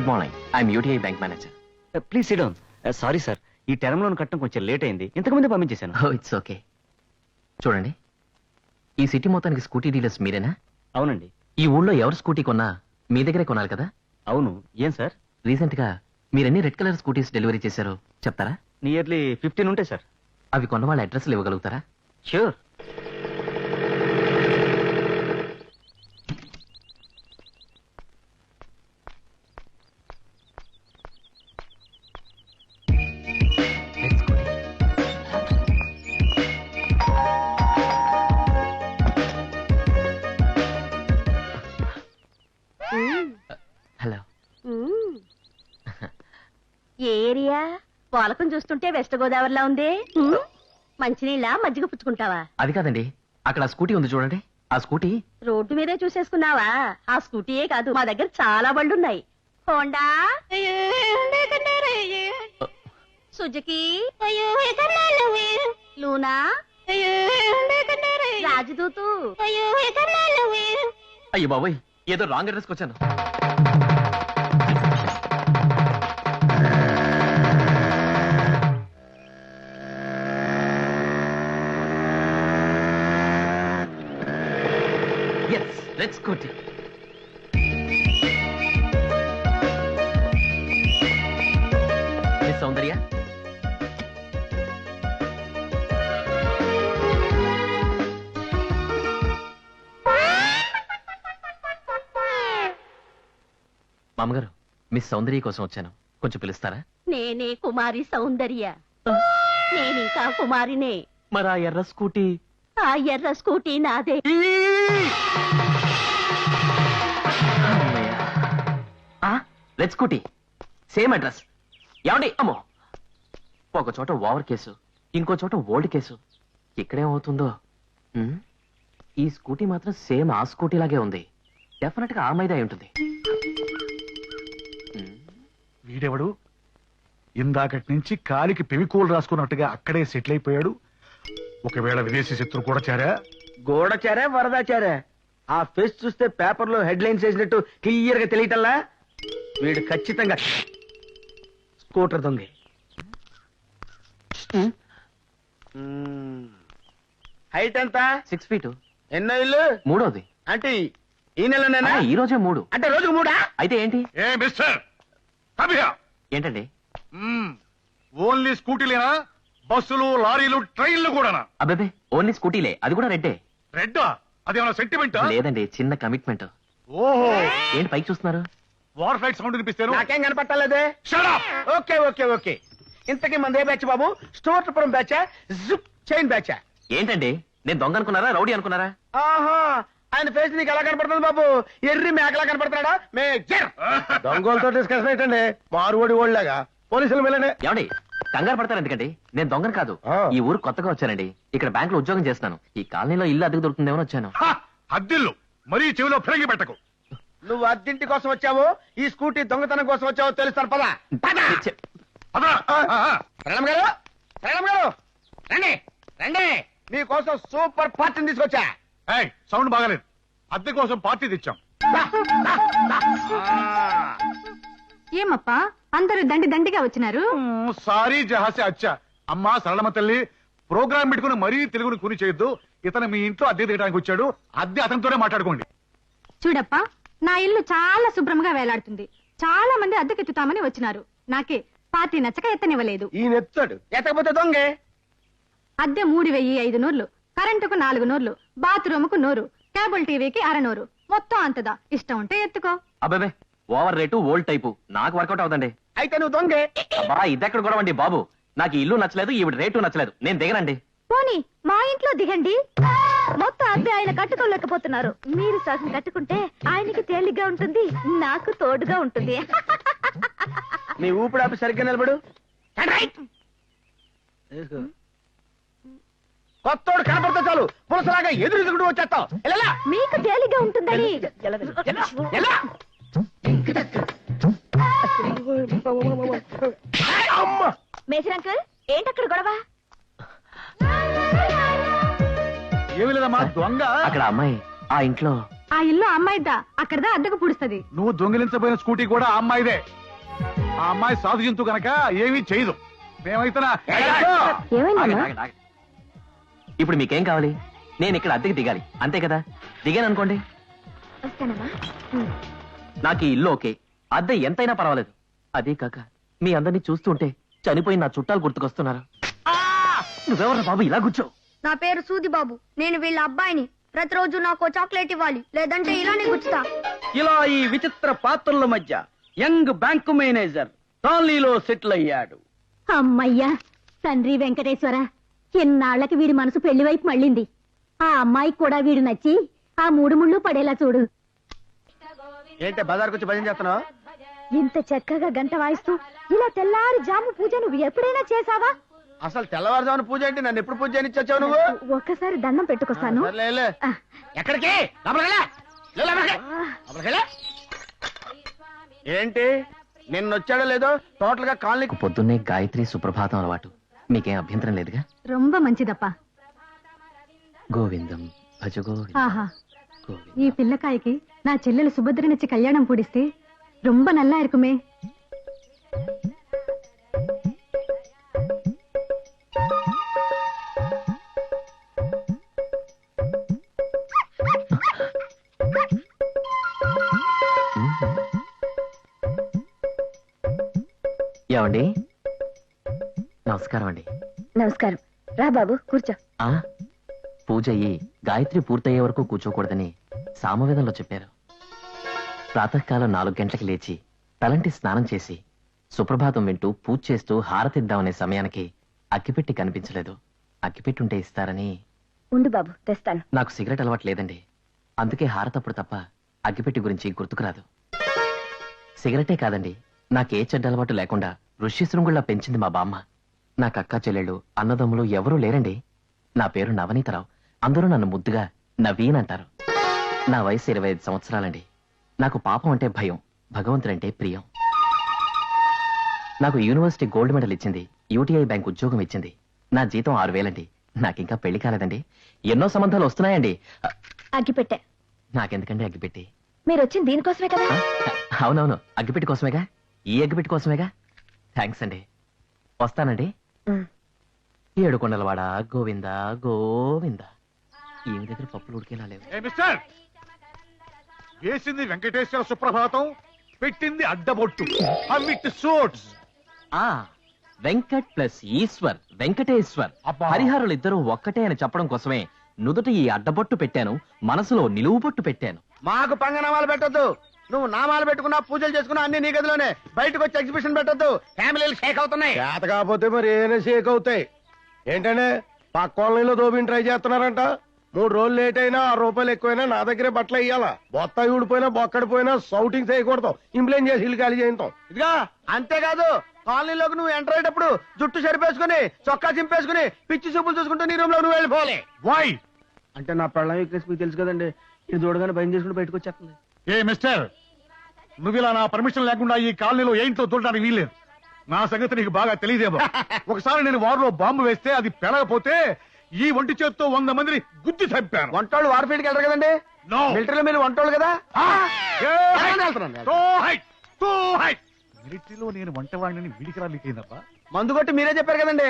Good morning I'm UTI bank manager please sit down sorry sir ఈ term loan కట్టడం కొంచెం late అయింది. ఇంతకుముందే పంపించేశాను. ఇట్స్ ఓకే చూడండి. ఈ సిటీ మొత్తానికి స్కూటీ డీలర్స్ మీరేనా? అవునండి. ఈ ఊళ్ళో ఎవరు స్కూటీ కొన్నా మీ దగ్గరే కొనాలి కదా? అవును. ఏం సార్ రీసెంట్గా మీరెన్ని రెడ్ కలర్ స్కూటీస్ డెలివరీ చేశారో చెప్తారా? నియర్లీ ఫిఫ్టీన్ ఉంటాయి సార్ అవి కొన్న వాళ్ళ అడ్రస్లు ఇవ్వగలుగుతారా? షూర్ ఏ ఏరియా? పోలకం చూస్తుంటే వెస్ట్ గోదావరిలా ఉంది. మంచినీళ్ళ మజ్జిగ పుచ్చుకుంటావా? అది కాదండి. అక్కడ ఆ స్కూటీ ఉంది చూడండి. ఆ స్కూటీ? రోడ్డు మీదే చూసేసుకున్నావా? ఆ స్కూటీయే కాదు మా దగ్గర చాలా బళ్ళున్నాయి. హోండా? సుజుకి? లూనా? రాజదూతు? అయ్యో బాబోయ్ ఏదో రాంగ్ అడ్రస్కి వచ్చాను. Scooty miss Soundarya? మామగారు మిస్ సౌందర్య కోసం వచ్చాను. కొంచెం పిలుస్తారా? నేనే కుమారి సౌందర్య. నేనింకా కుమారినే. మరి ఆ ఎర్ర స్కూటీ? ఆ ఎర్ర స్కూటీ నాదే. లెట్ స్కూటీ సేమ్ అడ్రస్ ఏమండి? అమ్మో. ఒక చోట ఓవర్ కేసు ఇంకో చోట ఓల్డ్ కేసు. ఇక్కడేమవుతుందో ఉమ్, ఈ స్కూటీ మాత్రం సేమ్ ఆ స్కూటీ లాగే ఉంది. డెఫినెట్గా ఆ మైదా అయి ఉంటుంది. వీడెవడు? ఇందాకటి నుంచి కాలికి పెవికోలు రాసుకున్నట్టుగా అక్కడే సెటిల్ అయిపోయాడు. ఒకవేళ విదేశీ శత్రు కూడా చేరా? గోడచారా వరదాచారా ఆ ఫేస్ చూస్తే పేపర్లో హెడ్ లైన్స్ వేసినట్టు క్లియర్గా తెలియటల్లా? వీడు ఖచ్చితంగా స్కూటర్ దొంగ. హైట్ ఎంత? Six feet. ఎన్నో ఇల్లు? మూడోది. అంటే ఈ నెలనేనా ఆ, ఈ రోజే మూడు. అంటే రోజుకు మూడా? అయితే ఏంటి? ఏ మిస్టర్ కమియా ఏంటండి? ఓన్లీ స్కూటీలేనా? బస్సులు లారీలు ట్రైన్లు కూడానా? అబ్బాబే ఓన్లీ స్కూటీలే. అది కూడా రెడ్డే. రెడ్డా? అదేమన్నా సెంటిమెంట్ లేదండి చిన్న కమిట్మెంట్ ఓహో. ఏంటి పైకి చూస్తున్నారు? వార్ ఫ్లైట్ సౌండ్ వినిపిస్తాను. నాకేం కనపట్టలేదే! Okay okay okay. ఇంతకీ మంది ఏ బ్యాచ్ బాబు? స్టోర్పురం బ్యాచా జుప్ చైన్ బ్యాచా ఏంటండి? నేను దొంగ అనుకున్నారా? రౌడీ అనుకున్నారా? ఆహా ఆయన ఫేస్ నీకు ఎలా కనపడుతుంది బాబు? ఎర్రి మేకలా కనపడుతున్నాడా? మేజర్ దొంగలతో డిస్కషన్ ఏంటండి? మారువడి ఓళ్ళగా పోలీసులు వెళ్ళండి ఏమండి కంగారు పడతారు ఎందుకండి? నేను దొంగను కాదు. ఈ ఊరు కొత్తగా వచ్చానండి. ఇక్కడ బ్యాంక్లో ఉద్యోగం చేస్తున్నాను. ఈ కాలనీలో ఇల్లు అద్దెకు దొరుకుతుందేమో వచ్చాను. హ! అద్దిల్లు. మరీ చెవిలో ఫిరంగి పెట్టకు. నువ్వు అద్దింటి కోసం వచ్చావు ఈ స్కూటీ దొంగతనం కోసం వచ్చావో తెలుస్తాను పద! గారు గారు రండి రండి. మీకోసం సూపర్ పార్టీని తీసుకొచ్చా? సౌండ్ బాగాలేదు. అద్దె కోసం పార్టీ తెచ్చాం. ఏమప్పా? అందరూ దండి దండిగా వచ్చినారు? సారీ జహాసే అచ్చా. అమ్మా సరళమ్మ తల్లి ప్రోగ్రామ్ పెట్టుకుని మరీ తెలుగుని కుని చేయొద్దు. ఇతను మీ ఇంట్లో అద్దె దిగడానికి వచ్చాడు. అద్దె అతనితోనే మాట్లాడుకోండి. చూడప్పా నా ఇల్లు చాలా శుభ్రంగా వేలాడుతుంది. చాలా మంది అద్దెకెత్తుతామని వచ్చినారు. నాకే పార్టీ నచ్చక ఎత్తనివ్వలేదు. ఈయన ఎత్తాడు ఎత్తకపోతే దొంగే. అద్దె మూడు వెయ్యి ఐదు నూర్లు కరెంటుకు నాలుగు నూర్లు బాత్రూముకు నూరు కేబుల్ టీవీకి అరనూరు మొత్తం అంతదా. ఇష్టం ఉంటే ఎత్తుకో. అబ్బాబే ఓవర్ రేటు ఓల్డ్ టైపు. నాకు వర్కౌట్ అవుతండి అయితే నువ్వు దొంగే. అబ్బా ఇదెక్కడ కూడా అండి బాబు? నాకు ఈ ఇల్లు నచ్చలేదు ఈవిడ రేటు నచ్చలేదు. నేను దిగనండి. పోనీ మా ఇంట్లో దిగండి. మొత్తం అద్దె ఆయన కట్టుకోలేకపోతున్నారు. మీరు సగం కట్టుకుంటే ఆయనకి తేలిగ్గా ఉంటుంది నాకు తోడుగా ఉంటుంది. నీ ఊపిడి ఆపి సరిగ్గా నిలబడు. కొత్తోడు కనపడితే చాలు పులసలాగా ఎదురు ఎదుగుడు వచ్చేస్తావు. ఎలా మీకు తేలిగ్గా ఉంటుందని. ఎలా అమ్మ మేజర్ అంకుల్ ఏంటక్కడ గొడవ? ఏమి లేదమ్మా దొంగ. అక్కడ అమ్మాయి ఆ ఇంట్లో. ఆ ఇల్లు అమ్మాయిద్దా అక్కడదా అద్దెకు పుడుస్తుంది? నువ్వు దొంగిలించబోయిన స్కూటీ కూడా ఆ అమ్మాయిదే. ఆ అమ్మాయి సాధు జంతు గనక ఏమీ చేయదు. మేమైతే ఏమైందమ్మా ఆగండి, ఆగండి, ఆగండి. ఇప్పుడు మీకేం కావాలి? నేను ఇక్కడ అద్దెకి దిగాలి. అంతే కదా? దిగాను అనుకోండి. వస్తానమ్మా. నాకు ఈ ఇల్లు ఓకే. అద్దె ఎంతైనా పర్వాలేదు. అదే కాక మీ అందరినీ చూస్తుంటే చనిపోయిన నా చుట్టాలు గుర్తుకొస్తున్నారు. ఆ! నువ్వెవరు బాబు? ఇలా కూర్చో. నా పేరు సూది బాబు. నేను వీళ్ళ అబ్బాయిని ప్రతిరోజు నాకు చాక్లెట్ ఇవ్వాలి. లేదంటే ఇలానే గుచ్చుతా. ఇలా ఈ విచిత్ర పాత్రల మధ్య యంగ్ బ్యాంకు మేనేజర్ కాలనీలో సెటిల్ అయ్యాడు. అమ్మయ్యా తండ్రి వెంకటేశ్వర ఎన్నాళ్ళకి వీడి మనసు పెళ్ళి వైపు మళ్ళింది. ఆ అమ్మాయికి కూడా వీడు నచ్చి ఆ మూడు ముళ్ళు పడేలా చూడు. ఏంటి బజార్కి వచ్చి భజన చేస్తున్నావు? ఇంత చక్కగా గంట వాయిస్తూ ఇలా తెల్లారి జాము పూజ నువ్వు ఎప్పుడైనా చేసావా అసలు తెల్లవారుజామున పూజ ఏంటి నన్ను ఎప్పుడు పూజ చేయని వచ్చావు నువ్వు ఒక్కసారి దండం పెట్టుకొస్తాను సర్లే, వెళ్ళు. ఆ. ఎక్కడికి లోపలికి వెళ్ళు. వెళ్ళు, లోపలికి. లోపలికి వెళ్ళు. ఏంటి నిన్న వచ్చాడో లేదో టోటల్ గా కాలనీ నాకు పొద్దున్నే గాయత్రి సుప్రభాతం అలవాటు మీకేం అభ్యంతరం లేదుగా రొంబ మంచిదప్పా గోవిందం భజ గోవిందం ఆహా గోవిందం ఈ పిల్లకాయకి నా చెల్లెలు సుభద్రనిచ్చి కళ్యాణం పూడిస్తే రొంబ నల్లా இருக்குமே ఏమండి? నమస్కారం అండి నమస్కారం. రా బాబు కూర్చో. ఆ? పూజ అయ్యి గాయత్రి పూర్తయ్యే వరకు కూర్చోకూడదని సామవేదంలో చెప్పారు. ప్రాతకాలం నాలుగు గంటలకు లేచి తలంటి స్నానం చేసి సుప్రభాతం వింటూ పూజ చేస్తూ హారతిద్దామనే సమయానికి అగ్గిపెట్టి కనిపించలేదు. అగ్గిపెట్టి ఉంటే ఇస్తారని ఉండు బాబు తెస్తాను. నాకు సిగరెట్ అలవాటు లేదండి అందుకే హారతప్పుడు తప్ప అగ్గిపెట్టి గురించి గుర్తుకురాదు సిగరెటే కాదండి నాకే చెడ్డ అలవాటు లేకుండా ఋష్యశృంగుళ్ళ పెంచింది మా బామ్మ. నాకు అక్క చెల్లెళ్ళు అన్నదమ్ములు ఎవరూ లేరండి. నా పేరు నవనీతరావు. అందరూ నన్ను ముద్దుగా నవీన్ అంటారు. నా వయసు ఇరవై ఐదు సంవత్సరాలండి. నాకు పాపం అంటే భయం భగవంతుడంటే ప్రియం. నాకు యూనివర్సిటీ గోల్డ్ మెడల్ ఇచ్చింది యూటీఐ బ్యాంక్ ఉద్యోగం ఇచ్చింది. నా జీతం ఆరు వేలండి. నాకింకా పెళ్ళి కాలేదండి. ఎన్నో సంబంధాలు వస్తున్నాయండి. అ, అగ్గిపెట్టె. నాకెందుకండి అగ్గిపెట్టి? మీరు వచ్చింది దీనికోసమే కదా? అవునవును. అగ్గిపెట్టి కోసమేగా? ఈ అగ్గిపెట్టి కోసమేగా? థ్యాంక్స్ అండి. వస్తానండి. ఏడుకొండలవాడ గోవింద గోవింద. ఈమె దగ్గర పప్పులు ఉడికేలా లేవు. ఏ మిస్టర్! వేసింది వెంకటేశ్వర సుప్రభాతం పెట్టింది అడ్డబొట్టు. అవిట్ సోట్స్. ఆ వెంకట్ ప్లస్ ఈశ్వర్ వెంకటేశ్వర్. హరిహరులు ఇద్దరు ఒక్కటే అని చెప్పడం కోసమే నుదుట ఈ అడ్డబొట్టు పెట్టాను మనసులో నిలువు బొట్టు పెట్టాను. మాకు పంగనామాలు పెట్టొద్దు. నువ్వు నామాలు పెట్టుకున్నా పూజలు చేసుకున్నా అన్ని నీ గదిలోనే. బయటకు వచ్చి ఎగ్జిబిషన్ పెట్టొద్దు. ఫ్యామిలీలు షేక్ అవుతున్నాయి. చేత కాకపోతే మరి ఏమైనా షేక్ అవుతాయి. ఏంటంటే పక్క కాలనీలో దోబిని ట్రై చేస్తున్నారంట. మూడు రోజులు లేట్ అయినా ఆరు రూపాయలు ఎక్కువైనా నా దగ్గరే బట్టలు వేయాలా? బొత్త ఊడిపోయినా బొక్కడిపోయినా సౌటింగ్ చేయకూడదు. ఇంప్లైన్ చేసి ఇల్లు ఖాళీ చేయించాం ఇదిగా అంతేకాదు కాలనీలోకి నువ్వు ఎంటర్ అయ్యేటప్పుడు జుట్టు సరిపేసుకుని చొక్కా చింపేసుకుని పిచ్చి చూపులు చూసుకుంటూ నీ రూమ్లో నువ్వు వెళ్ళిపోవాలి. వై అంటే నా పెళ్ళం వీక్నెస్ మీకు తెలుసు కదండి. ఇది చూడగానే భయం చేసుకుని బయటకు వచ్చేస్తుంది. ఏ మిస్టర్ నువ్వు ఇలా నా పర్మిషన్ లేకుండా ఈ కాలనీలో ఏంటో దూరడానికి వీల్లేదు. నా సంగతి నీకు బాగా తెలియదేమో. ఒకసారి నేను వారిలో బాంబు వేస్తే అది పెరగపోతే ఈ ఒంటి చేత్తో వంద మందిని గుద్ది చంపాను. వంటోళ్ళు వార్ఫీల్డ్కి వెళ్ళరు కదండి? No. మిలిటరీలో మీరు వంటోళ్ళు కదా? వెళ్తున్నాను. మిలిటరీలో నేను వంటవాడిని వీడికి రాలికైందబ్బా మందు కొట్టి మీరే చెప్పారు కదండి?